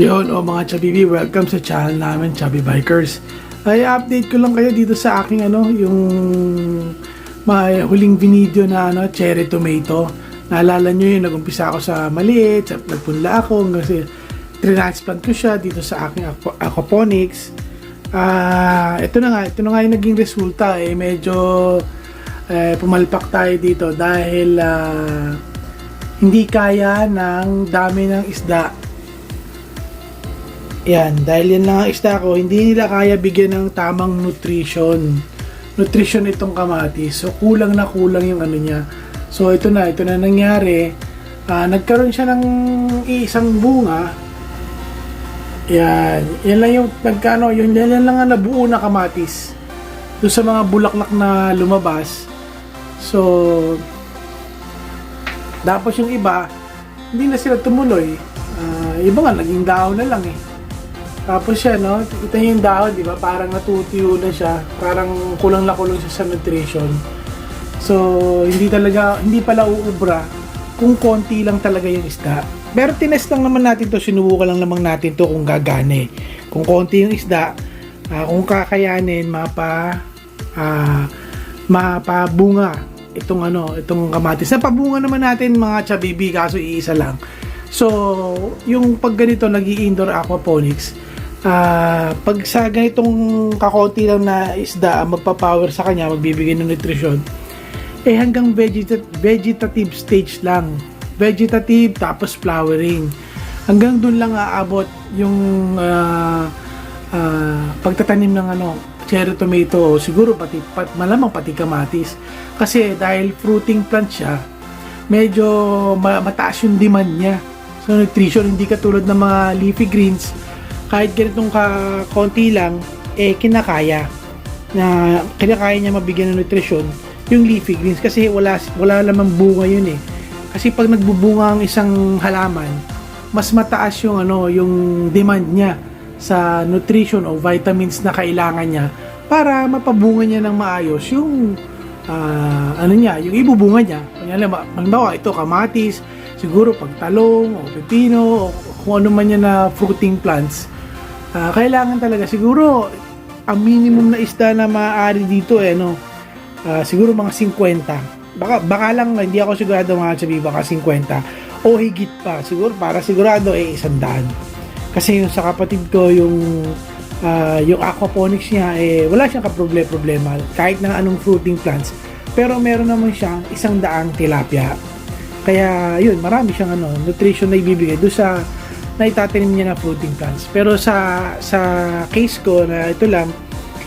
Yun, o mga Chabibi, welcome sa channel namin, Chubby Bikers. Ay, update ko lang kayo dito sa aking ano, yung may huling video na ano, cherry tomato. Naalala nyo yun, nag-umpisa ako sa maliit, nagpunla ako, kasi transplant ko siya dito sa aking aqua- aquaponics. Ah, ito na nga, ito na nga yung naging resulta eh, medyo eh, pumalpak tayo dito dahil ah, hindi kaya ng dami ng isda yan, dahil yan lang ang isda ko, hindi nila kaya bigyan ng tamang nutrition. Nutrition itong kamatis. So, kulang na kulang yung ano niya. So, ito na, ito na nangyari. Ah, nagkaroon siya ng isang bunga. Yan. Yan lang yung nagkano, yun yan, lang ang nabuo na kamatis. Doon sa mga bulaklak na lumabas. So, tapos yung iba, hindi na sila tumuloy. Ah, iba nga, naging dahon na lang eh. Tapos siya, no? Ito yung dahon, di ba? Parang natutuyo na siya. Parang kulang na kulang siya sa nutrition. So, hindi talaga, hindi pala uubra kung konti lang talaga yung isda. Pero tinest lang naman natin to, sinubukan lang naman natin to kung gagane. Kung konti yung isda, ah, kung kakayanin, mapa, ah, mapabunga itong ano, itong kamatis. Napabunga naman natin mga chabibi, kaso iisa lang. So, yung pag ganito, nag indoor aquaponics, ah pag sa ganitong kakonti lang na isda magpa-power sa kanya, magbibigay ng nutrition, eh hanggang vegeta- vegetative stage lang. Vegetative tapos flowering. Hanggang dun lang aabot yung ah, ah, pagtatanim ng ano, cherry tomato, siguro pati pat, malamang pati kamatis. Kasi dahil fruiting plant siya, medyo ma- mataas yung demand niya sa nutrition, hindi katulad ng mga leafy greens, kahit ganitong ka konti lang, eh kinakaya na kinakaya niya mabigyan ng nutrition yung leafy greens kasi wala wala lamang bunga yun eh. Kasi pag nagbubunga ang isang halaman, mas mataas yung ano, yung demand niya sa nutrition o vitamins na kailangan niya para mapabunga niya ng maayos yung ah, ano niya, yung ibubunga niya. Ma- halimbawa, ito kamatis, siguro pagtalong o pepino o kung ano man yan na fruiting plants. Ah, kailangan talaga siguro ang minimum na isda na maaari dito eh no. ah, siguro mga 50. Baka baka lang hindi ako sigurado mga sabi baka 50 o higit pa. Siguro para sigurado eh isang daan. Kasi yung sa kapatid ko yung ah, yung aquaponics niya eh wala siyang kaproblema problema kahit na anong fruiting plants. Pero meron naman siyang isang daang tilapia. Kaya yun, marami siyang ano, nutrition na ibibigay doon sa na itatanim niya na fruiting plants. Pero sa sa case ko na ito lang,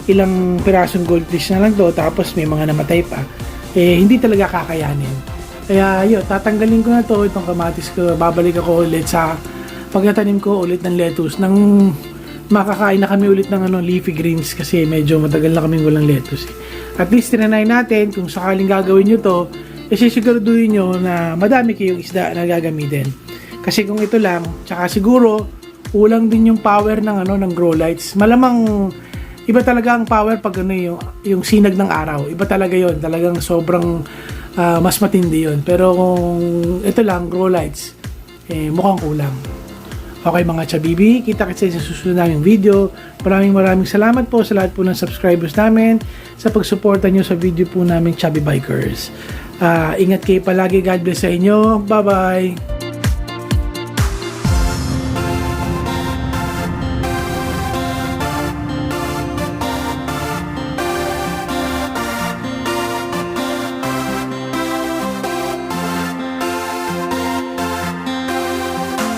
ilang pirasong goldfish na lang to tapos may mga namatay pa, eh hindi talaga kakayanin. Kaya yun, tatanggalin ko na to itong kamatis ko, babalik ako ulit sa pagtatanim ko ulit ng lettuce nang makakain na kami ulit ng ano, leafy greens kasi medyo matagal na kaming walang lettuce. eh. At least tinanay natin kung sakaling gagawin nyo to, eh sisiguraduhin nyo na madami kayong isda na gagamitin. Kasi kung ito lang, tsaka siguro ulang din yung power ng ano ng grow lights. Malamang iba talaga ang power pag ano yung yung sinag ng araw. Iba talaga 'yon. Talagang sobrang ah, mas matindi 'yon. Pero kung ito lang grow lights, eh mukhang kulang. Okay mga chabibi, kita kita sa susunod naming video. Maraming maraming salamat po sa lahat po ng subscribers namin sa pagsuporta nyo sa video po namin Chubby Bikers. Ah, ingat kayo palagi. God bless sa inyo. Bye-bye!